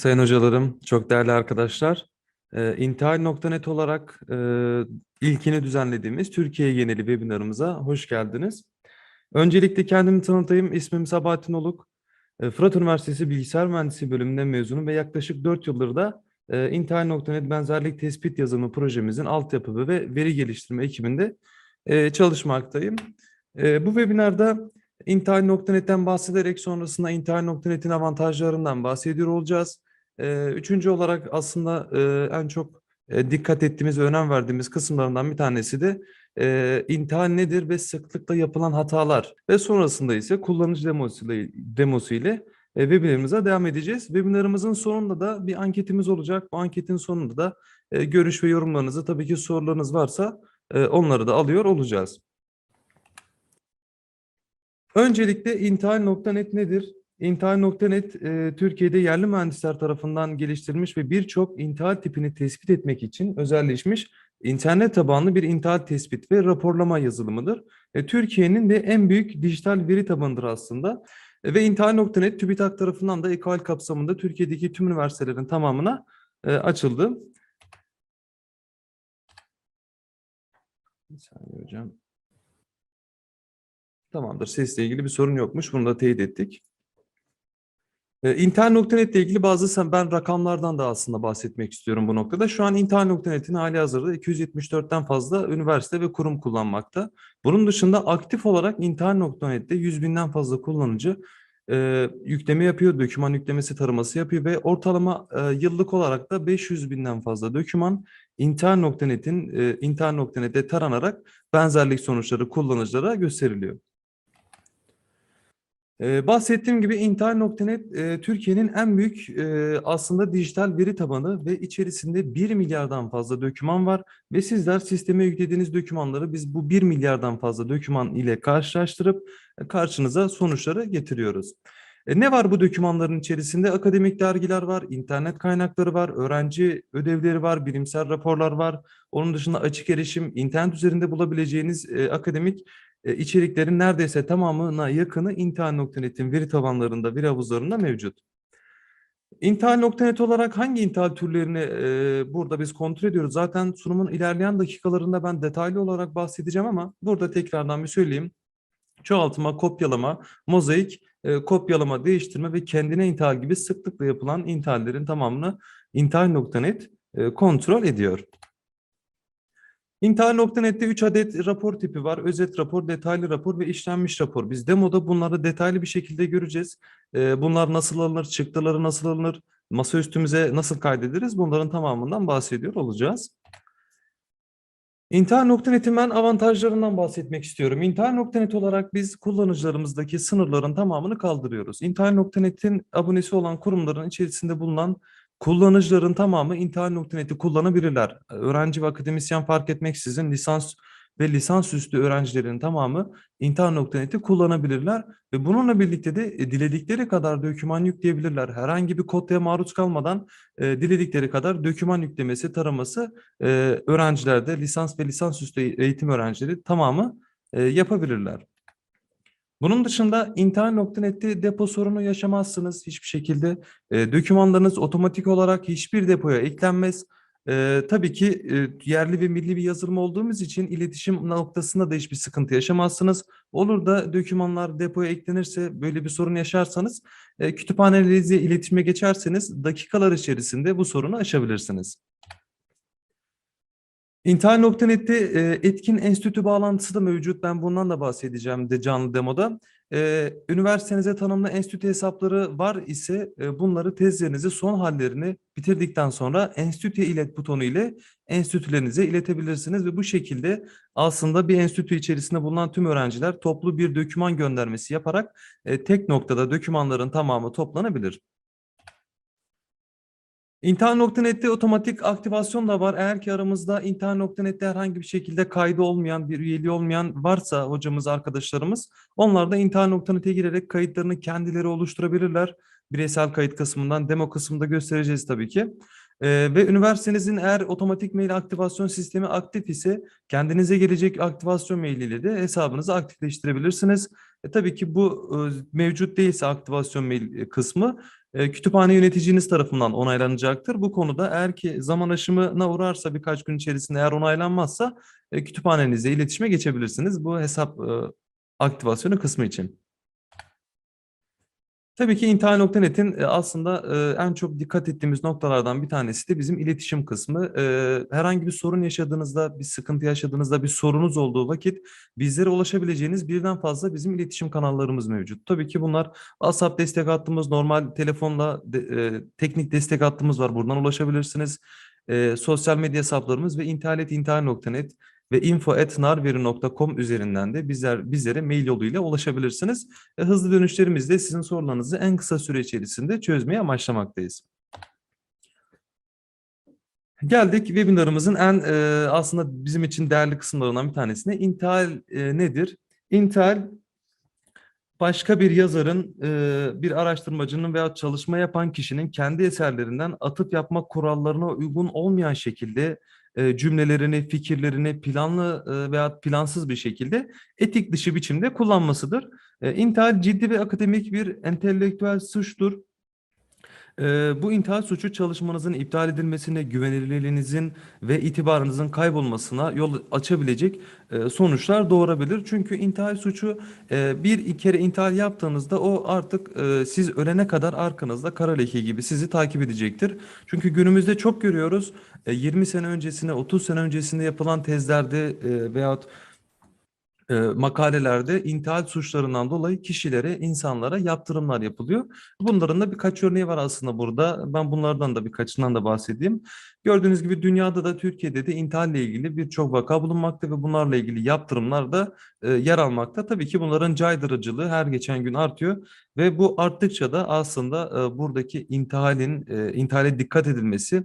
Sayın hocalarım, çok değerli arkadaşlar. Ee, İntihal.net olarak e, ilkini düzenlediğimiz Türkiye geneli webinarımıza hoş geldiniz. Öncelikle kendimi tanıtayım. İsmim Sabahattin Oluk. E, Fırat Üniversitesi Bilgisayar Mühendisliği bölümünden mezunum ve yaklaşık 4 yıldır da e, İntihal.net benzerlik tespit yazılımı projemizin altyapı ve veri geliştirme ekibinde e, çalışmaktayım. E, bu webinarda İntihal.net'ten bahsederek sonrasında İntihal.net'in avantajlarından bahsediyor olacağız. Üçüncü olarak aslında en çok dikkat ettiğimiz önem verdiğimiz kısımlarından bir tanesi de e, intihal nedir ve sıklıkla yapılan hatalar ve sonrasında ise kullanıcı demosu ile, demosu ile webinarımıza devam edeceğiz. Webinarımızın sonunda da bir anketimiz olacak. Bu anketin sonunda da görüş ve yorumlarınızı tabii ki sorularınız varsa onları da alıyor olacağız. Öncelikle intihal.net nedir? İntihal.net e, Türkiye'de yerli mühendisler tarafından geliştirilmiş ve birçok intihal tipini tespit etmek için özelleşmiş internet tabanlı bir intihal tespit ve raporlama yazılımıdır. E, Türkiye'nin de en büyük dijital veri tabanıdır aslında. E, ve intihal.net TÜBİTAK tarafından da EKOL kapsamında Türkiye'deki tüm üniversitelerin tamamına açıldı. Bir saniye hocam. Tamamdır. Sesle ilgili bir sorun yokmuş. Bunu da teyit ettik. İnternet.net ile ilgili bazı ben rakamlardan da aslında bahsetmek istiyorum bu noktada. Şu an İnternet.net'in hali hazırda 274'ten fazla üniversite ve kurum kullanmakta. Bunun dışında aktif olarak İnternet.net'te 100 binden fazla kullanıcı e, yükleme yapıyor, doküman yüklemesi taraması yapıyor ve ortalama e, yıllık olarak da 500 binden fazla doküman İnternet.net'in e, İnternet.net'e taranarak benzerlik sonuçları kullanıcılara gösteriliyor. Ee, bahsettiğim gibi intihal.net e, Türkiye'nin en büyük e, aslında dijital veri tabanı ve içerisinde 1 milyardan fazla doküman var ve sizler sisteme yüklediğiniz dokümanları biz bu 1 milyardan fazla doküman ile karşılaştırıp e, karşınıza sonuçları getiriyoruz. Ne var bu dokümanların içerisinde? Akademik dergiler var, internet kaynakları var, öğrenci ödevleri var, bilimsel raporlar var. Onun dışında açık erişim, internet üzerinde bulabileceğiniz akademik e, içeriklerin neredeyse tamamına yakını intihal.net'in veri tabanlarında, veri havuzlarında mevcut. İntihal.net olarak hangi intihal türlerini e, burada biz kontrol ediyoruz? Zaten sunumun ilerleyen dakikalarında ben detaylı olarak bahsedeceğim ama burada tekrardan bir söyleyeyim. Çoğaltma, kopyalama, mozaik, e, kopyalama, değiştirme ve kendine intihal gibi sıklıkla yapılan intihallerin tamamını intihal.net e, kontrol ediyor. İntihal.net'te 3 adet rapor tipi var. Özet rapor, detaylı rapor ve işlenmiş rapor. Biz demoda bunları detaylı bir şekilde göreceğiz. Ee, bunlar nasıl alınır, çıktıları nasıl alınır, masaüstümüze nasıl kaydederiz bunların tamamından bahsediyor olacağız. İntihal.net'in ben avantajlarından bahsetmek istiyorum. İntihal.net olarak biz kullanıcılarımızdaki sınırların tamamını kaldırıyoruz. İntihal.net'in abonesi olan kurumların içerisinde bulunan kullanıcıların tamamı intihal.net'i kullanabilirler. Öğrenci ve akademisyen fark etmeksizin lisans ve lisansüstü öğrencilerin tamamı intihal.net'i kullanabilirler ve bununla birlikte de e, diledikleri kadar doküman yükleyebilirler. Herhangi bir kodaya maruz kalmadan e, diledikleri kadar doküman yüklemesi, taraması e, öğrencilerde lisans ve lisansüstü eğitim öğrencileri tamamı e, yapabilirler. Bunun dışında internet.net'te depo sorunu yaşamazsınız hiçbir şekilde. E, dokümanlarınız otomatik olarak hiçbir depoya eklenmez. E, tabii ki e, yerli ve milli bir yazılım olduğumuz için iletişim noktasında da hiçbir sıkıntı yaşamazsınız. Olur da dokümanlar depoya eklenirse böyle bir sorun yaşarsanız e, kütüphanelerinizle iletişime geçerseniz dakikalar içerisinde bu sorunu aşabilirsiniz. İntihal.net'te e, etkin enstitü bağlantısı da mevcut. Ben bundan da bahsedeceğim de canlı demoda. E, üniversitenize tanımlı enstitü hesapları var ise e, bunları tezlerinizi son hallerini bitirdikten sonra enstitüye ilet butonu ile enstitülerinize iletebilirsiniz ve bu şekilde aslında bir enstitü içerisinde bulunan tüm öğrenciler toplu bir doküman göndermesi yaparak tek noktada dokümanların tamamı toplanabilir. İnternet.net'te otomatik aktivasyon da var. Eğer ki aramızda internet.net'te herhangi bir şekilde kaydı olmayan, bir üyeliği olmayan varsa hocamız, arkadaşlarımız onlar da internet.net'e girerek kayıtlarını kendileri oluşturabilirler. Bireysel kayıt kısmından demo kısmında göstereceğiz tabii ki. Ee, ve üniversitenizin eğer otomatik mail aktivasyon sistemi aktif ise kendinize gelecek aktivasyon mailiyle de hesabınızı aktifleştirebilirsiniz. E, tabii ki bu e, mevcut değilse aktivasyon mail kısmı e, kütüphane yöneticiniz tarafından onaylanacaktır. Bu konuda eğer ki zaman aşımına uğrarsa birkaç gün içerisinde eğer onaylanmazsa e, kütüphanenizle iletişime geçebilirsiniz bu hesap e, aktivasyonu kısmı için. Tabii ki internet.net'in e, aslında e, en çok dikkat ettiğimiz noktalardan bir tanesi de bizim iletişim kısmı. E, Herhangi bir sorun yaşadığınızda, bir sıkıntı yaşadığınızda, bir sorunuz olduğu vakit bizlere ulaşabileceğiniz birden fazla bizim iletişim kanallarımız mevcut. Tabii ki bunlar WhatsApp destek hattımız, normal telefonla teknik destek hattımız var. Buradan ulaşabilirsiniz. Sosyal medya hesaplarımız ve internet.internet.net ve info.narveri.com üzerinden de bizler bizlere mail yoluyla ulaşabilirsiniz. E, hızlı dönüşlerimizle sizin sorularınızı en kısa süre içerisinde çözmeye amaçlamaktayız. Geldik webinarımızın en e, aslında bizim için değerli kısımlarından bir tanesine. Intihal e, nedir? İntihal başka bir yazarın, e, bir araştırmacının veya çalışma yapan kişinin kendi eserlerinden atıf yapma kurallarına uygun olmayan şekilde e, cümlelerini, fikirlerini planlı e, veya plansız bir şekilde etik dışı biçimde kullanmasıdır. E, ciddi ve akademik bir entelektüel suçtur. E, bu intihal suçu çalışmanızın iptal edilmesine, güvenilirliğinizin ve itibarınızın kaybolmasına yol açabilecek e, sonuçlar doğurabilir. Çünkü intihal suçu e, bir kere intihal yaptığınızda o artık e, siz ölene kadar arkanızda kara leke gibi sizi takip edecektir. Çünkü günümüzde çok görüyoruz e, 20 sene öncesine, 30 sene öncesinde yapılan tezlerde e, veyahut e, makalelerde intihal suçlarından dolayı kişilere, insanlara yaptırımlar yapılıyor. Bunların da birkaç örneği var aslında burada. Ben bunlardan da birkaçından da bahsedeyim. Gördüğünüz gibi dünyada da Türkiye'de de intihalle ilgili birçok vaka bulunmakta ve bunlarla ilgili yaptırımlar da e, yer almakta. Tabii ki bunların caydırıcılığı her geçen gün artıyor ve bu arttıkça da aslında e, buradaki intihalin, e, intihale dikkat edilmesi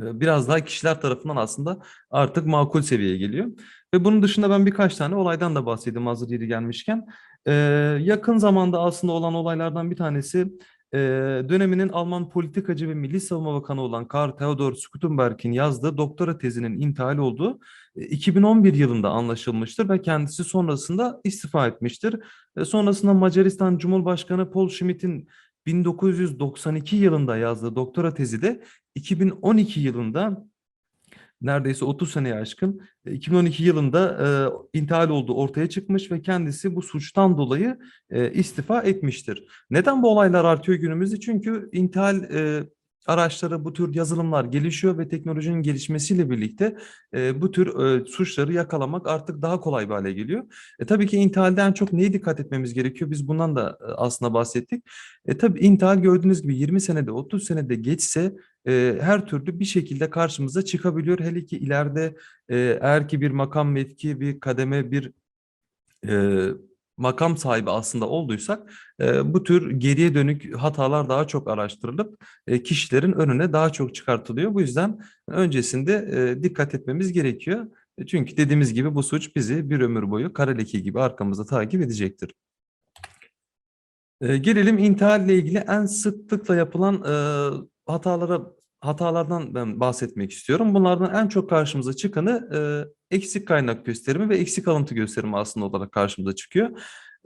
biraz daha kişiler tarafından aslında artık makul seviyeye geliyor. Ve bunun dışında ben birkaç tane olaydan da bahsedeyim hazır yeri gelmişken. Ee, yakın zamanda aslında olan olaylardan bir tanesi e, döneminin Alman politikacı ve Milli Savunma Bakanı olan Karl Theodor Stuttenberg'in yazdığı doktora tezinin intihal olduğu e, 2011 yılında anlaşılmıştır ve kendisi sonrasında istifa etmiştir. E, sonrasında Macaristan Cumhurbaşkanı Paul Schmidt'in 1992 yılında yazdığı doktora tezi de 2012 yılında neredeyse 30 seneye aşkın e, 2012 yılında e, intihal olduğu ortaya çıkmış ve kendisi bu suçtan dolayı e, istifa etmiştir. Neden bu olaylar artıyor günümüzde? Çünkü intihal e, araçları, bu tür yazılımlar gelişiyor ve teknolojinin gelişmesiyle birlikte e, bu tür e, suçları yakalamak artık daha kolay bir hale geliyor. E, tabii ki intihalde en çok neye dikkat etmemiz gerekiyor? Biz bundan da e, aslında bahsettik. E, tabii intihal gördüğünüz gibi 20 senede, 30 senede geçse e, her türlü bir şekilde karşımıza çıkabiliyor. Hele ki ileride e, eğer ki bir makam mevki, bir kademe, bir e, makam sahibi aslında olduysak e, bu tür geriye dönük hatalar daha çok araştırılıp e, kişilerin önüne daha çok çıkartılıyor. Bu yüzden öncesinde e, dikkat etmemiz gerekiyor. E, Çünkü dediğimiz gibi bu suç bizi bir ömür boyu kara leke gibi arkamızda takip edecektir. E, gelelim intihalle ilgili en sıklıkla yapılan e, hatalara hatalardan ben bahsetmek istiyorum. Bunlardan en çok karşımıza çıkanı e, eksik kaynak gösterimi ve eksik alıntı gösterimi aslında olarak karşımıza çıkıyor.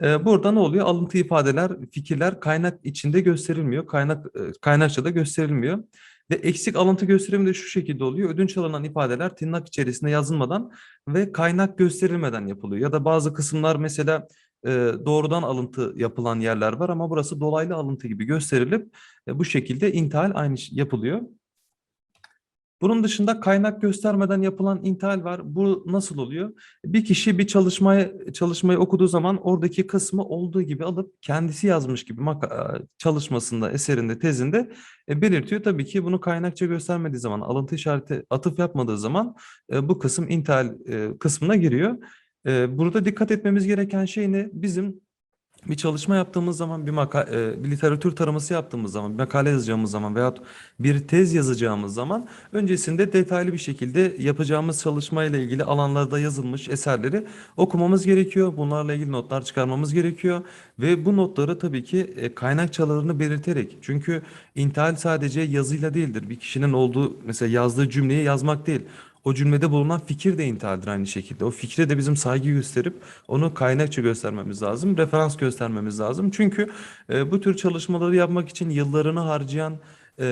E, burada ne oluyor? Alıntı ifadeler, fikirler kaynak içinde gösterilmiyor. Kaynak e, kaynakçada gösterilmiyor. Ve eksik alıntı gösterimi de şu şekilde oluyor. Ödünç alınan ifadeler tırnak içerisinde yazılmadan ve kaynak gösterilmeden yapılıyor. Ya da bazı kısımlar mesela e, doğrudan alıntı yapılan yerler var ama burası dolaylı alıntı gibi gösterilip e, bu şekilde intihal aynı yapılıyor. Bunun dışında kaynak göstermeden yapılan intihal var. Bu nasıl oluyor? Bir kişi bir çalışmayı çalışmayı okuduğu zaman oradaki kısmı olduğu gibi alıp kendisi yazmış gibi maka- çalışmasında, eserinde, tezinde e, belirtiyor. Tabii ki bunu kaynakça göstermediği zaman, alıntı işareti atıf yapmadığı zaman e, bu kısım intihal e, kısmına giriyor. E, burada dikkat etmemiz gereken şey ne? Bizim bir çalışma yaptığımız zaman, bir, maka e, bir literatür taraması yaptığımız zaman, bir makale yazacağımız zaman veyahut bir tez yazacağımız zaman öncesinde detaylı bir şekilde yapacağımız çalışmayla ilgili alanlarda yazılmış eserleri okumamız gerekiyor. Bunlarla ilgili notlar çıkarmamız gerekiyor ve bu notları tabii ki e, kaynakçalarını belirterek çünkü intihal sadece yazıyla değildir. Bir kişinin olduğu mesela yazdığı cümleyi yazmak değil. O cümlede bulunan fikir de intihaldir aynı şekilde. O fikre de bizim saygı gösterip onu kaynakça göstermemiz lazım, referans göstermemiz lazım. Çünkü e, bu tür çalışmaları yapmak için yıllarını harcayan e,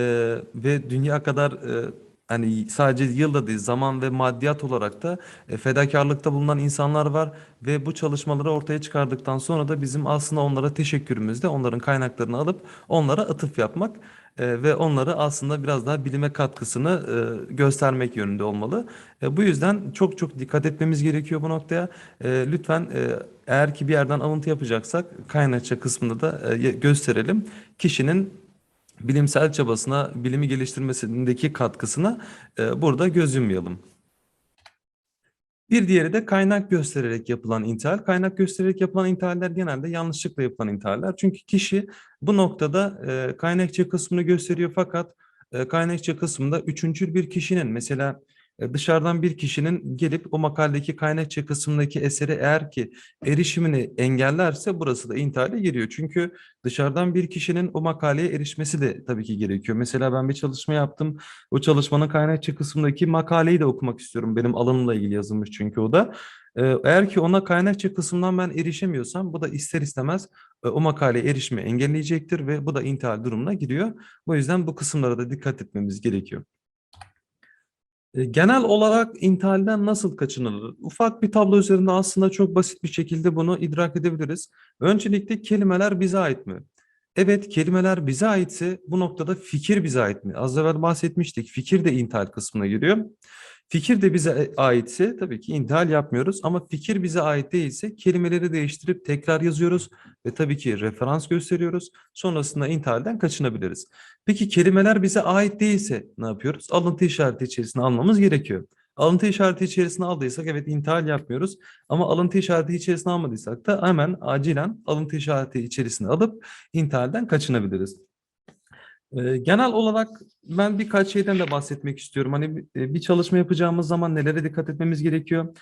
ve dünya kadar e, hani sadece yılda değil zaman ve maddiyat olarak da e, fedakarlıkta bulunan insanlar var ve bu çalışmaları ortaya çıkardıktan sonra da bizim aslında onlara teşekkürümüzde onların kaynaklarını alıp onlara atıf yapmak e, ve onları aslında biraz daha bilime katkısını e, göstermek yönünde olmalı. Bu yüzden çok çok dikkat etmemiz gerekiyor bu noktaya. Lütfen eğer ki bir yerden alıntı yapacaksak kaynakça kısmında da gösterelim. Kişinin bilimsel çabasına, bilimi geliştirmesindeki katkısına e, burada göz yummayalım. Bir diğeri de kaynak göstererek yapılan intihal. Kaynak göstererek yapılan intihaller genelde yanlışlıkla yapılan intihaller. Çünkü kişi bu noktada e, kaynakça kısmını gösteriyor fakat e, kaynakça kısmında üçüncül bir kişinin mesela dışarıdan bir kişinin gelip o makaledeki kaynakça kısmındaki eseri eğer ki erişimini engellerse burası da intihale giriyor. Çünkü dışarıdan bir kişinin o makaleye erişmesi de tabii ki gerekiyor. Mesela ben bir çalışma yaptım. O çalışmanın kaynakça kısmındaki makaleyi de okumak istiyorum. Benim alanımla ilgili yazılmış çünkü o da. E, Eğer ki ona kaynakça kısmından ben erişemiyorsam bu da ister istemez e, o makaleye erişimi engelleyecektir ve bu da intihal durumuna giriyor. Bu yüzden bu kısımlara da dikkat etmemiz gerekiyor. E, Genel olarak intihalden nasıl kaçınılır? Ufak bir tablo üzerinde aslında çok basit bir şekilde bunu idrak edebiliriz. Öncelikle kelimeler bize ait mi? Evet, kelimeler bize aitse bu noktada fikir bize ait mi? Az evvel bahsetmiştik. Fikir de intihal kısmına giriyor. Fikir de bize aitse tabii ki intihal yapmıyoruz ama fikir bize ait değilse kelimeleri değiştirip tekrar yazıyoruz ve tabii ki referans gösteriyoruz. Sonrasında intihalden kaçınabiliriz. Peki kelimeler bize ait değilse ne yapıyoruz? Alıntı işareti içerisine almamız gerekiyor. Alıntı işareti içerisine aldıysak evet intihal yapmıyoruz. Ama alıntı işareti içerisine almadıysak da hemen acilen alıntı işareti içerisine alıp intihalden kaçınabiliriz. Ee, Genel olarak ben birkaç şeyden de bahsetmek istiyorum. Hani bir e, bir çalışma yapacağımız zaman nelere dikkat etmemiz gerekiyor?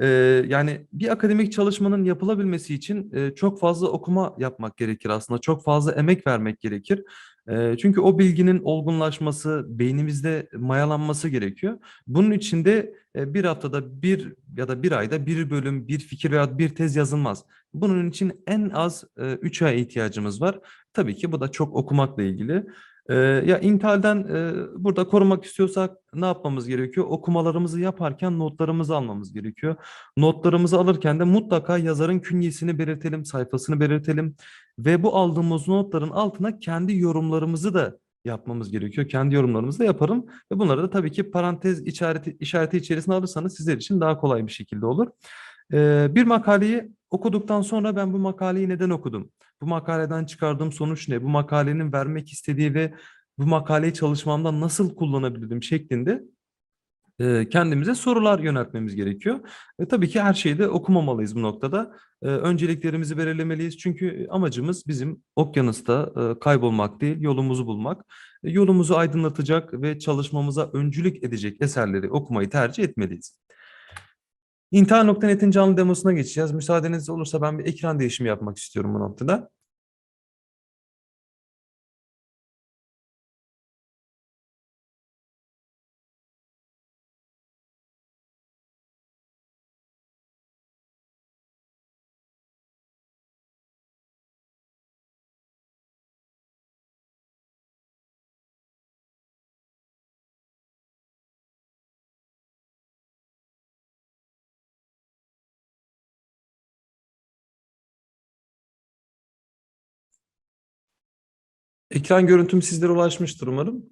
Ee, yani bir akademik çalışmanın yapılabilmesi için e, çok fazla okuma yapmak gerekir aslında. Çok fazla emek vermek gerekir. E, çünkü o bilginin olgunlaşması, beynimizde mayalanması gerekiyor. Bunun için de e, bir haftada bir ya da bir ayda bir bölüm, bir fikir veya bir tez yazılmaz. Bunun için en az e, üç aya ihtiyacımız var. Tabii ki bu da çok okumakla ilgili. Ee, ya intihalden e, burada korumak istiyorsak ne yapmamız gerekiyor? Okumalarımızı yaparken notlarımızı almamız gerekiyor. Notlarımızı alırken de mutlaka yazarın künyesini belirtelim, sayfasını belirtelim ve bu aldığımız notların altına kendi yorumlarımızı da yapmamız gerekiyor. Kendi yorumlarımızı da yaparım ve bunları da tabii ki parantez işareti, işareti içerisine alırsanız sizler için daha kolay bir şekilde olur. Ee, bir makaleyi okuduktan sonra ben bu makaleyi neden okudum? Bu makaleden çıkardığım sonuç ne? Bu makalenin vermek istediği ve bu makaleyi çalışmamda nasıl kullanabilirim şeklinde e, kendimize sorular yöneltmemiz gerekiyor. Ve tabii ki her şeyi de okumamalıyız bu noktada. E, önceliklerimizi belirlemeliyiz. Çünkü amacımız bizim okyanusta e, kaybolmak değil, yolumuzu bulmak. E, yolumuzu aydınlatacak ve çalışmamıza öncülük edecek eserleri okumayı tercih etmeliyiz. İntihar.net'in canlı demosuna geçeceğiz. Müsaadeniz olursa ben bir ekran değişimi yapmak istiyorum bu noktada. Ekran görüntüm sizlere ulaşmıştır umarım.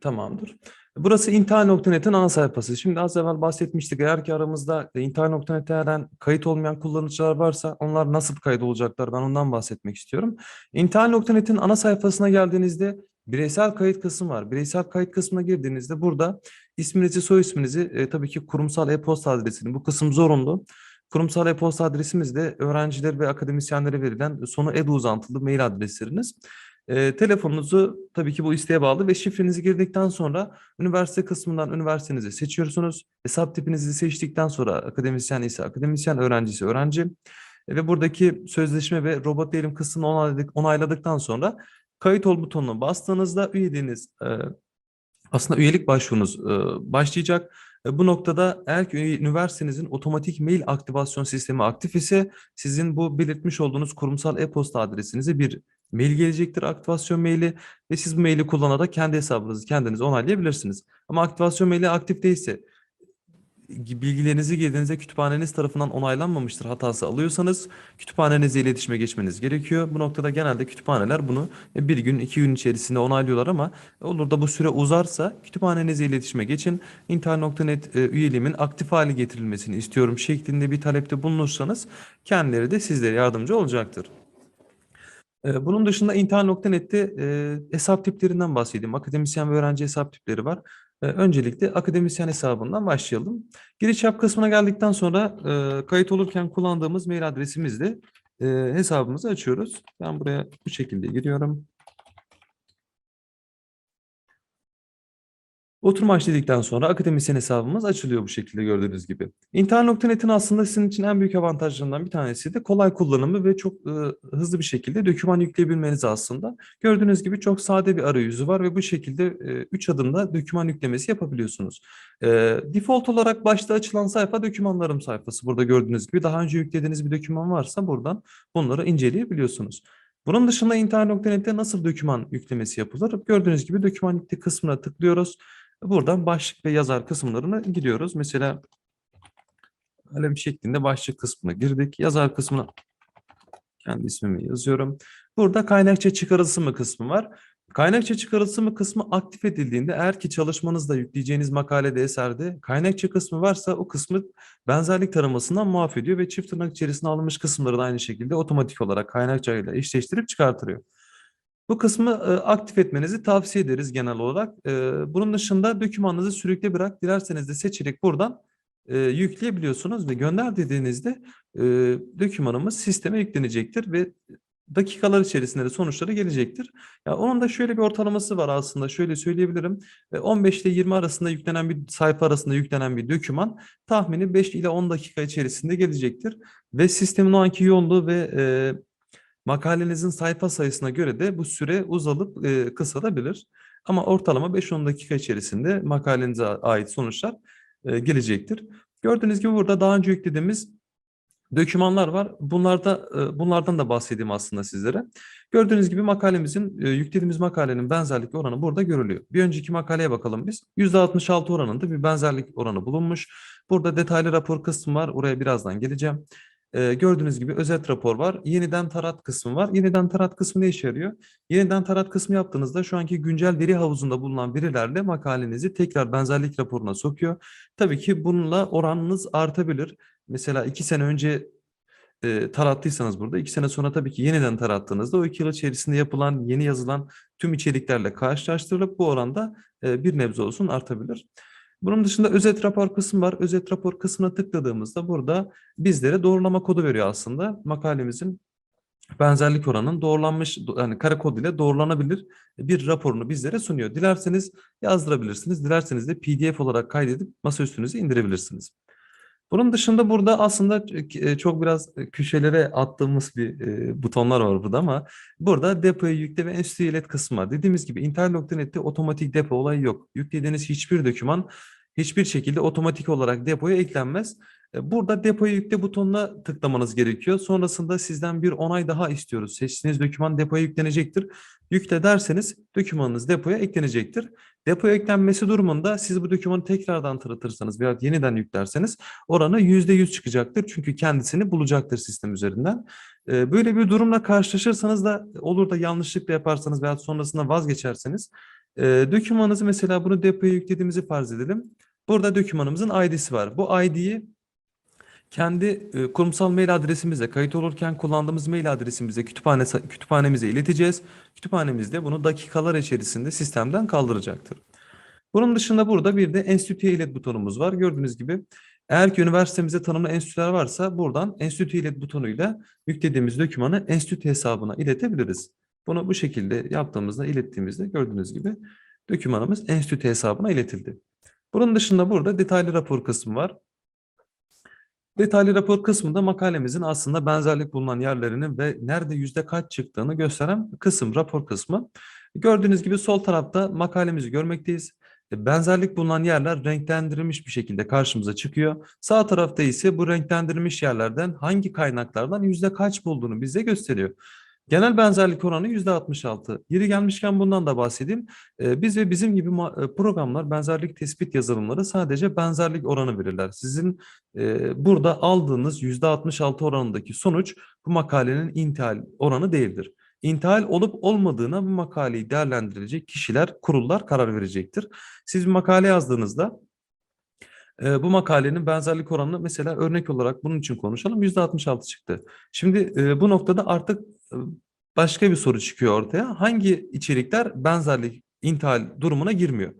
Tamamdır. Burası intihar.net'in ana sayfası. Şimdi az evvel bahsetmiştik. Eğer ki aramızda intihar.net'ten kayıt olmayan kullanıcılar varsa onlar nasıl kayıt olacaklar? Ben ondan bahsetmek istiyorum. İntihar.net'in ana sayfasına geldiğinizde bireysel kayıt kısmı var. Bireysel kayıt kısmına girdiğinizde burada isminizi, soy isminizi, e, tabii ki kurumsal e-posta adresini, bu kısım zorunlu. Kurumsal e-posta adresimiz de öğrenciler ve akademisyenlere verilen sonu edu uzantılı mail adresleriniz. E, telefonunuzu tabii ki bu isteğe bağlı ve şifrenizi girdikten sonra üniversite kısmından üniversitenizi seçiyorsunuz. Hesap tipinizi seçtikten sonra akademisyen ise akademisyen, öğrenci ise öğrenci. E, ve buradaki sözleşme ve robot değilim kısmını onayladık, onayladıktan sonra kayıt ol butonuna bastığınızda üyeliğiniz e, aslında üyelik başvurunuz e, başlayacak. E, Bu noktada eğer ki üniversitenizin otomatik mail aktivasyon sistemi aktif ise sizin bu belirtmiş olduğunuz kurumsal e-posta adresinize bir mail gelecektir aktivasyon maili ve siz bu maili kullanarak kendi hesabınızı kendiniz onaylayabilirsiniz. Ama aktivasyon maili aktif değilse bilgilerinizi girdiğinizde kütüphaneniz tarafından onaylanmamıştır hatası alıyorsanız kütüphanenize iletişime geçmeniz gerekiyor. Bu noktada genelde kütüphaneler bunu bir gün iki gün içerisinde onaylıyorlar ama olur da bu süre uzarsa kütüphanenize iletişime geçin. İnternet.net e, üyeliğimin aktif hale getirilmesini istiyorum şeklinde bir talepte bulunursanız kendileri de sizlere yardımcı olacaktır. Ee, Bunun dışında internet.net'te e, hesap tiplerinden bahsedeyim. Akademisyen ve öğrenci hesap tipleri var. E, öncelikle akademisyen hesabından başlayalım. Giriş yap kısmına geldikten sonra e, kayıt olurken kullandığımız mail adresimizle hesabımızı açıyoruz. Ben buraya bu şekilde giriyorum. Oturum açtıktan sonra akademisyen hesabımız açılıyor bu şekilde gördüğünüz gibi. İnternet.net'in aslında sizin için en büyük avantajlarından bir tanesi de kolay kullanımı ve çok e, hızlı bir şekilde doküman yükleyebilmeniz aslında. Gördüğünüz gibi çok sade bir arayüzü var ve bu şekilde 3 adımda doküman yüklemesi yapabiliyorsunuz. E, default olarak başta açılan sayfa dokümanlarım sayfası. Burada gördüğünüz gibi daha önce yüklediğiniz bir doküman varsa buradan bunları inceleyebiliyorsunuz. Bunun dışında internet.net'te nasıl doküman yüklemesi yapılır? Gördüğünüz gibi doküman yükle kısmına tıklıyoruz. Buradan başlık ve yazar kısımlarına gidiyoruz. Mesela kalem şeklinde başlık kısmına girdik. Yazar kısmına kendi ismimi yazıyorum. Burada kaynakça çıkarılsın kısmı var. Kaynakça çıkarılsın kısmı aktif edildiğinde eğer ki çalışmanızda yükleyeceğiniz makalede eserde kaynakça kısmı varsa o kısmı benzerlik taramasından muaf ediyor ve çift tırnak içerisine alınmış kısımları da aynı şekilde otomatik olarak kaynakça ile eşleştirip çıkartıyor. Bu kısmı e, aktif etmenizi tavsiye ederiz genel olarak. E, bunun dışında dokümanınızı sürükle bırak. Dilerseniz de seçerek buradan e, yükleyebiliyorsunuz ve gönder dediğinizde e, dokümanımız sisteme yüklenecektir ve dakikalar içerisinde de sonuçları gelecektir. Ya onun da şöyle bir ortalaması var aslında. Şöyle söyleyebilirim. E, 15 ile 20 arasında yüklenen bir sayfa arasında yüklenen bir doküman tahmini 5 ile 10 dakika içerisinde gelecektir. Ve sistemin o anki yoğunluğu ve e, Makalenizin sayfa sayısına göre de bu süre uzalıp e, kısalabilir. Ama ortalama 5-10 dakika içerisinde makalenize ait sonuçlar e, gelecektir. Gördüğünüz gibi burada daha önce yüklediğimiz dokümanlar var. Bunlarda e, bunlardan da bahsedeyim aslında sizlere. Gördüğünüz gibi makalemizin e, yüklediğimiz makalenin benzerlik oranı burada görülüyor. Bir önceki makaleye bakalım biz. %66 oranında bir benzerlik oranı bulunmuş. Burada detaylı rapor kısmı var. Oraya birazdan geleceğim. Ee, gördüğünüz gibi özet rapor var. Yeniden tarat kısmı var. Yeniden tarat kısmı ne işe yarıyor? Yeniden tarat kısmı yaptığınızda şu anki güncel veri havuzunda bulunan verilerle makalenizi tekrar benzerlik raporuna sokuyor. Tabii ki bununla oranınız artabilir. Mesela iki sene önce e, tarattıysanız burada iki sene sonra tabii ki yeniden tarattığınızda o iki yıl içerisinde yapılan yeni yazılan tüm içeriklerle karşılaştırılıp bu oranda e, bir nebze olsun artabilir. Bunun dışında özet rapor kısmı var. Özet rapor kısmına tıkladığımızda burada bizlere doğrulama kodu veriyor aslında. Makalemizin benzerlik oranının doğrulanmış yani kare kod ile doğrulanabilir bir raporunu bizlere sunuyor. Dilerseniz yazdırabilirsiniz. Dilerseniz de PDF olarak kaydedip masa üstünüze indirebilirsiniz. Bunun dışında burada aslında e, çok biraz köşelere attığımız bir e, butonlar var burada ama burada depoyu yükle ve enstitü ilet kısmı. Dediğimiz gibi internet.net'te otomatik depo olayı yok. Yüklediğiniz hiçbir doküman hiçbir şekilde otomatik olarak depoya eklenmez. E, burada depoyu yükle butonuna tıklamanız gerekiyor. Sonrasında sizden bir onay daha istiyoruz. Seçtiğiniz doküman depoya yüklenecektir. Yükle derseniz dokümanınız depoya eklenecektir. Depoya eklenmesi durumunda siz bu dokümanı tekrardan tanıtırsanız veya yeniden yüklerseniz oranı %100 çıkacaktır. Çünkü kendisini bulacaktır sistem üzerinden. E, böyle bir durumla karşılaşırsanız da olur da yanlışlıkla yaparsanız veya sonrasında vazgeçerseniz e, dokümanınızı mesela bunu depoya yüklediğimizi farz edelim. Burada dokümanımızın ID'si var. Bu ID'yi kendi e, kurumsal mail adresimizle kayıt olurken kullandığımız mail adresimize kütüphane kütüphanemize ileteceğiz. Kütüphanemiz de bunu dakikalar içerisinde sistemden kaldıracaktır. Bunun dışında burada bir de enstitüye ilet butonumuz var. Gördüğünüz gibi eğer ki üniversitemizde tanımlı enstitüler varsa buradan enstitü ilet butonuyla yüklediğimiz dokümanı enstitü hesabına iletebiliriz. Bunu bu şekilde yaptığımızda, ilettiğimizde gördüğünüz gibi dokümanımız enstitü hesabına iletildi. Bunun dışında burada detaylı rapor kısmı var. Detaylı rapor kısmında makalemizin aslında benzerlik bulunan yerlerinin ve nerede yüzde kaç çıktığını gösteren kısım, rapor kısmı. Gördüğünüz gibi sol tarafta makalemizi görmekteyiz. E, Benzerlik bulunan yerler renklendirilmiş bir şekilde karşımıza çıkıyor. Sağ tarafta ise bu renklendirilmiş yerlerden hangi kaynaklardan yüzde kaç bulduğunu bize gösteriyor. Genel benzerlik oranı yüzde 66. Yeri gelmişken bundan da bahsedeyim. Ee, Biz ve bizim gibi e, programlar benzerlik tespit yazılımları sadece benzerlik oranı verirler. Sizin e, burada aldığınız yüzde 66 oranındaki sonuç bu makalenin intihal oranı değildir. İntihal olup olmadığına bu makaleyi değerlendirecek kişiler, kurullar karar verecektir. Siz bir makale yazdığınızda e, bu makalenin benzerlik oranı mesela örnek olarak bunun için konuşalım yüzde 66 çıktı. Şimdi bu noktada artık başka bir soru çıkıyor ortaya. Hangi içerikler benzerlik intihal durumuna girmiyor?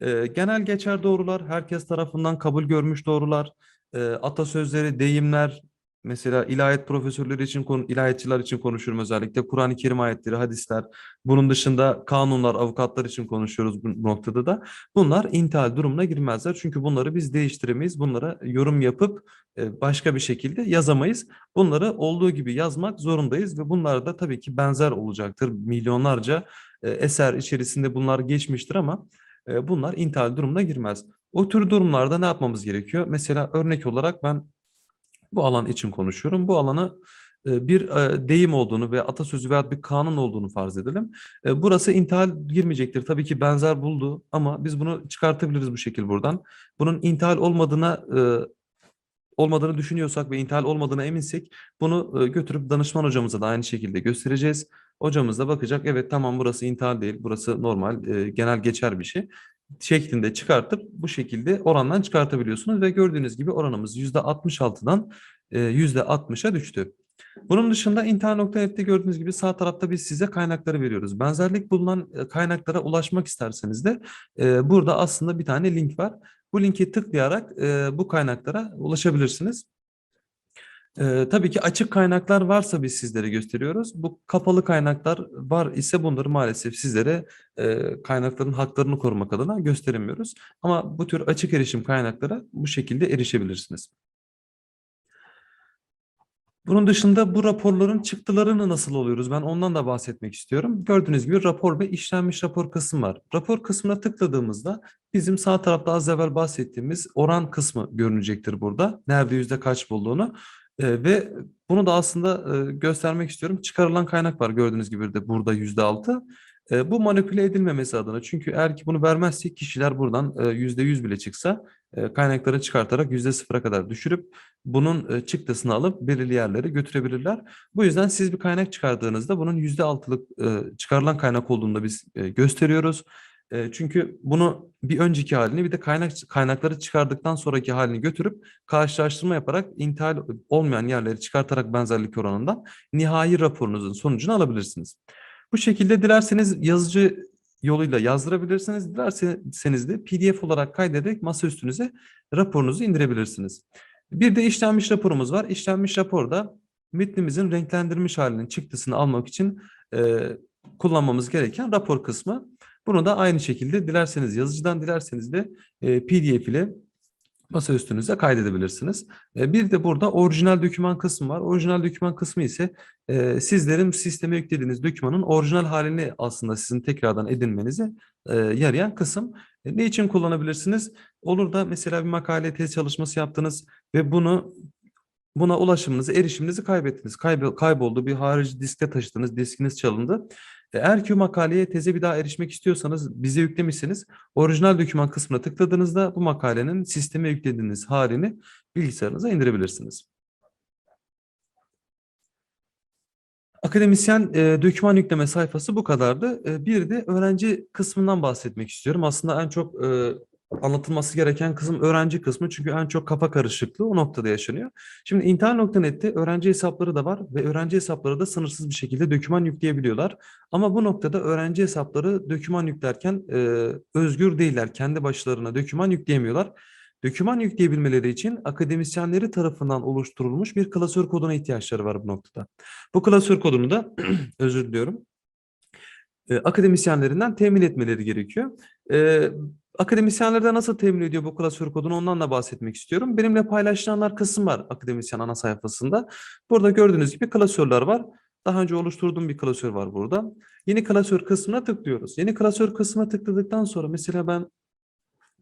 E, genel geçer doğrular, herkes tarafından kabul görmüş doğrular, e, atasözleri, deyimler, mesela ilahiyat profesörleri için, ilahiyatçılar için konuşurum özellikle. Kur'an-ı Kerim ayetleri, hadisler, bunun dışında kanunlar, avukatlar için konuşuyoruz bu noktada da. Bunlar intihal durumuna girmezler. Çünkü bunları biz değiştiremeyiz. Bunlara yorum yapıp e, başka bir şekilde yazamayız. Bunları olduğu gibi yazmak zorundayız ve bunlar da tabii ki benzer olacaktır. Milyonlarca e, eser içerisinde bunlar geçmiştir ama e, bunlar intihal durumuna girmez. O tür durumlarda ne yapmamız gerekiyor? Mesela örnek olarak ben bu alan için konuşuyorum. Bu alanı e, bir e, deyim olduğunu ve atasözü veya bir kanun olduğunu farz edelim. E, Burası intihal girmeyecektir. Tabii ki benzer buldu ama biz bunu çıkartabiliriz bu şekil buradan. Bunun intihal olmadığına olmadığını düşünüyorsak ve intihal olmadığına eminsek bunu götürüp danışman hocamıza da aynı şekilde göstereceğiz. Hocamız da bakacak evet tamam burası intihal değil burası normal genel geçer bir şey şeklinde çıkartıp bu şekilde orandan çıkartabiliyorsunuz ve gördüğünüz gibi oranımız %66'dan e, %60'a düştü. Bunun dışında internet.net'te gördüğünüz gibi sağ tarafta biz size kaynakları veriyoruz. Benzerlik bulunan e, kaynaklara ulaşmak isterseniz de e, burada aslında bir tane link var. Bu linki tıklayarak e, bu kaynaklara ulaşabilirsiniz. E, tabii ki açık kaynaklar varsa biz sizlere gösteriyoruz. Bu kapalı kaynaklar var ise bunları maalesef sizlere e, kaynakların haklarını korumak adına gösteremiyoruz. Ama bu tür açık erişim kaynaklara bu şekilde erişebilirsiniz. Bunun dışında bu raporların çıktılarını nasıl alıyoruz? Ben ondan da bahsetmek istiyorum. Gördüğünüz gibi rapor ve işlenmiş rapor kısmı var. Rapor kısmına tıkladığımızda bizim sağ tarafta az evvel bahsettiğimiz oran kısmı görünecektir burada. Nerede yüzde kaç bulduğunu. Ee, ve bunu da aslında e, göstermek istiyorum. Çıkarılan kaynak var gördüğünüz gibi de burada yüzde altı. E, bu manipüle edilmemesi adına. Çünkü eğer ki bunu vermezsek kişiler buradan e, yüzde yüz bile çıksa e, kaynakları çıkartarak yüzde sıfıra kadar düşürüp bunun e, çıktısını alıp belirli yerlere götürebilirler. Bu yüzden siz bir kaynak çıkardığınızda bunun yüzde altılık e, çıkarılan kaynak olduğunu da biz e, gösteriyoruz. Çünkü bunu bir önceki halini bir de kaynak kaynakları çıkardıktan sonraki halini götürüp karşılaştırma yaparak intihal olmayan yerleri çıkartarak benzerlik oranından nihai raporunuzun sonucunu alabilirsiniz. Bu şekilde dilerseniz yazıcı yoluyla yazdırabilirsiniz. Dilerseniz de PDF olarak kaydederek masa üstünüze raporunuzu indirebilirsiniz. Bir de işlenmiş raporumuz var. İşlenmiş raporda metnimizin renklendirilmiş halinin çıktısını almak için e, kullanmamız gereken rapor kısmı. Bunu da aynı şekilde dilerseniz yazıcıdan dilerseniz de e, PDF ile masa üstünüze kaydedebilirsiniz. E, bir de burada orijinal doküman kısmı var. Orijinal doküman kısmı ise e, sizlerin sisteme yüklediğiniz dokümanın orijinal halini aslında sizin tekrardan edinmenize yarayan kısım. Ne için kullanabilirsiniz? Olur da mesela bir makale tez çalışması yaptınız ve bunu buna ulaşımınızı, erişiminizi kaybettiniz. Kayb kayboldu, bir harici diske taşıdınız, diskiniz çalındı. E, ki makaleye teze bir daha erişmek istiyorsanız bize yüklemişsiniz. Orijinal doküman kısmına tıkladığınızda bu makalenin sisteme yüklediğiniz halini bilgisayarınıza indirebilirsiniz. Akademisyen e, doküman yükleme sayfası bu kadardı. E, bir de öğrenci kısmından bahsetmek istiyorum. Aslında en çok e, anlatılması gereken kısım öğrenci kısmı çünkü en çok kafa karışıklığı o noktada yaşanıyor. Şimdi internet.net'te öğrenci hesapları da var ve öğrenci hesapları da sınırsız bir şekilde doküman yükleyebiliyorlar. Ama bu noktada öğrenci hesapları doküman yüklerken e, özgür değiller. Kendi başlarına doküman yükleyemiyorlar. Doküman yükleyebilmeleri için akademisyenleri tarafından oluşturulmuş bir klasör koduna ihtiyaçları var bu noktada. Bu klasör kodunu da özür diliyorum. E, akademisyenlerinden temin etmeleri gerekiyor. E, akademisyenlerde nasıl temin ediyor bu klasör kodunu ondan da bahsetmek istiyorum. Benimle paylaşılanlar kısım var akademisyen ana sayfasında. Burada gördüğünüz gibi klasörler var. Daha önce oluşturduğum bir klasör var burada. Yeni klasör kısmına tıklıyoruz. Yeni klasör kısmına tıkladıktan sonra mesela ben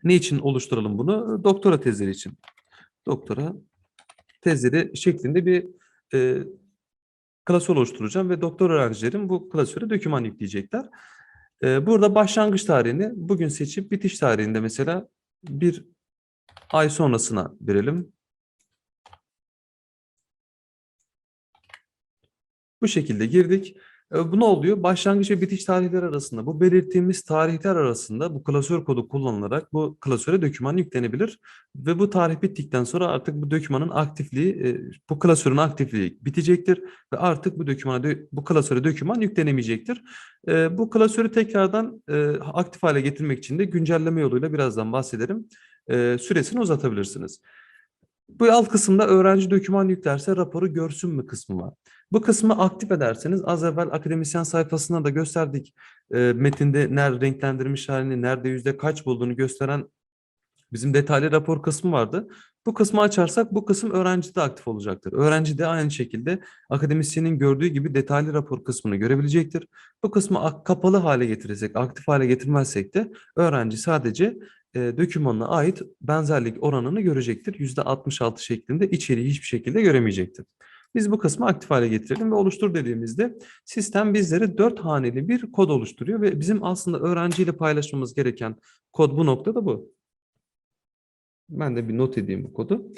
Ne için oluşturalım bunu? Doktora tezleri için. Doktora tezleri şeklinde bir e, klasör oluşturacağım ve doktor öğrencilerim bu klasöre doküman yükleyecekler. E, burada başlangıç tarihini bugün seçip bitiş tarihinde mesela bir ay sonrasına verelim. Bu şekilde girdik. E, Bu ne oluyor? Başlangıç ve bitiş tarihleri arasında, bu belirttiğimiz tarihler arasında bu klasör kodu kullanılarak bu klasöre doküman yüklenebilir. Ve bu tarih bittikten sonra artık bu dokümanın aktifliği, e, bu klasörün aktifliği bitecektir. Ve artık bu dokümana, dö- bu klasöre doküman yüklenemeyecektir. E, Bu klasörü tekrardan aktif hale getirmek için de güncelleme yoluyla birazdan bahsederim. Süresini uzatabilirsiniz. Bu alt kısımda öğrenci doküman yüklerse raporu görsün mü kısmı var. Bu kısmı aktif ederseniz az evvel akademisyen sayfasında da gösterdik. E, metinde nerede renklendirmiş halini, nerede yüzde kaç bulduğunu gösteren bizim detaylı rapor kısmı vardı. Bu kısmı açarsak bu kısım öğrenci de aktif olacaktır. Öğrenci de aynı şekilde akademisyenin gördüğü gibi detaylı rapor kısmını görebilecektir. Bu kısmı kapalı hale getirirsek, aktif hale getirmezsek de öğrenci sadece e, dokümanına ait benzerlik oranını görecektir. %66 şeklinde içeriği hiçbir şekilde göremeyecektir. Biz bu kısmı aktif hale getirelim ve oluştur dediğimizde sistem bizlere dört haneli bir kod oluşturuyor ve bizim aslında öğrenciyle paylaşmamız gereken kod bu noktada bu. Ben de bir not edeyim bu kodu.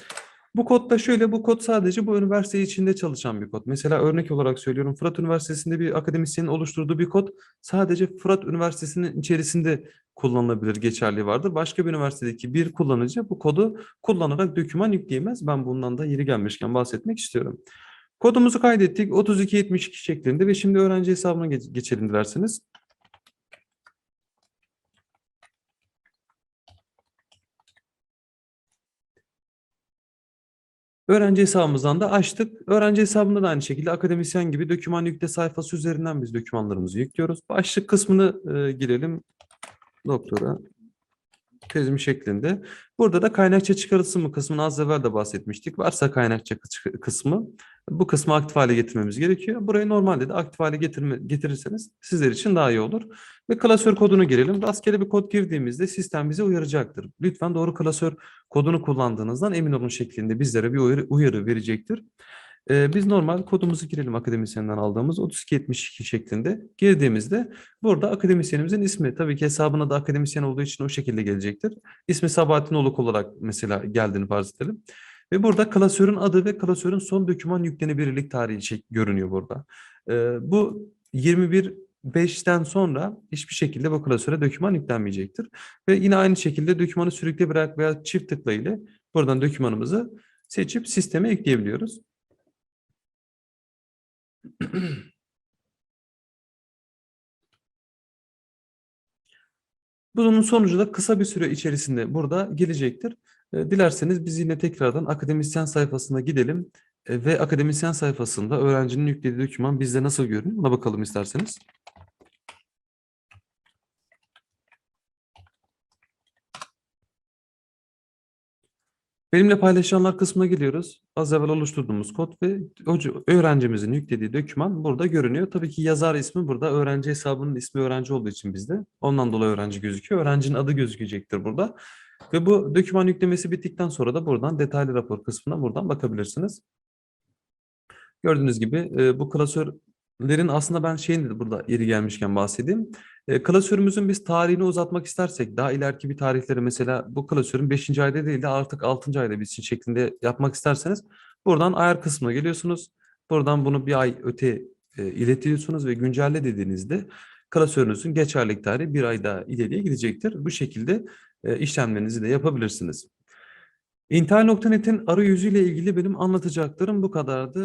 Bu kod da şöyle, bu kod sadece bu üniversite içinde çalışan bir kod. Mesela örnek olarak söylüyorum, Fırat Üniversitesi'nde bir akademisyenin oluşturduğu bir kod sadece Fırat Üniversitesi'nin içerisinde kullanılabilir, geçerli vardır. Başka bir üniversitedeki bir kullanıcı bu kodu kullanarak doküman yükleyemez. Ben bundan da yeri gelmişken bahsetmek istiyorum. Kodumuzu kaydettik 3272 şeklinde ve şimdi öğrenci hesabına geç- geçelim dilerseniz. Öğrenci hesabımızdan da açtık. Öğrenci hesabında da aynı şekilde akademisyen gibi doküman yükle sayfası üzerinden biz dokümanlarımızı yüklüyoruz. Başlık kısmını e, girelim. Doktora tezim şeklinde. Burada da kaynakça çıkarılsın mı kısmını az evvel de bahsetmiştik. Varsa kaynakça kı- kısmı bu kısmı aktif hale getirmemiz gerekiyor. Burayı normalde de aktif hale getirme, getirirseniz sizler için daha iyi olur. Ve klasör kodunu girelim. Rastgele bir kod girdiğimizde sistem bize uyaracaktır. Lütfen doğru klasör kodunu kullandığınızdan emin olun şeklinde bizlere bir uyarı, uyarı verecektir. Ee, biz normal kodumuzu girelim akademisyenden aldığımız 3272 şeklinde girdiğimizde burada akademisyenimizin ismi tabii ki hesabına da akademisyen olduğu için o şekilde gelecektir. İsmi Sabahattin Oluk olarak mesela geldiğini farz edelim. Ve burada klasörün adı ve klasörün son doküman yüklenebilirlik tarihi şek- görünüyor burada. Ee, bu 21 5'ten sonra hiçbir şekilde bu klasöre doküman yüklenmeyecektir. Ve yine aynı şekilde dokümanı sürükle bırak veya çift tıkla ile buradan dokümanımızı seçip sisteme ekleyebiliyoruz. Bunun sonucu da kısa bir süre içerisinde burada gelecektir. E, Dilerseniz biz yine tekrardan akademisyen sayfasına gidelim e, ve akademisyen sayfasında öğrencinin yüklediği doküman bizde nasıl görünüyor ona bakalım isterseniz. Benimle paylaşanlar kısmına geliyoruz. Az evvel oluşturduğumuz kod ve öğrencimizin yüklediği doküman burada görünüyor. Tabii ki yazar ismi burada öğrenci hesabının ismi öğrenci olduğu için bizde. Ondan dolayı öğrenci gözüküyor. Öğrencinin adı gözükecektir burada. Ve bu doküman yüklemesi bittikten sonra da buradan detaylı rapor kısmına buradan bakabilirsiniz. Gördüğünüz gibi e, bu klasörlerin aslında ben şeyin de burada yeri gelmişken bahsedeyim. E, klasörümüzün biz tarihini uzatmak istersek daha ileriki bir tarihleri mesela bu klasörün 5. ayda değil de artık 6. ayda bitsin şeklinde yapmak isterseniz buradan ayar kısmına geliyorsunuz. Buradan bunu bir ay öte e, iletiyorsunuz ve güncelle dediğinizde klasörünüzün geçerlilik tarihi bir ay daha ileriye gidecektir. Bu şekilde e, işlemlerinizi de yapabilirsiniz. İnternet.net'in arayüzüyle ilgili benim anlatacaklarım bu kadardı.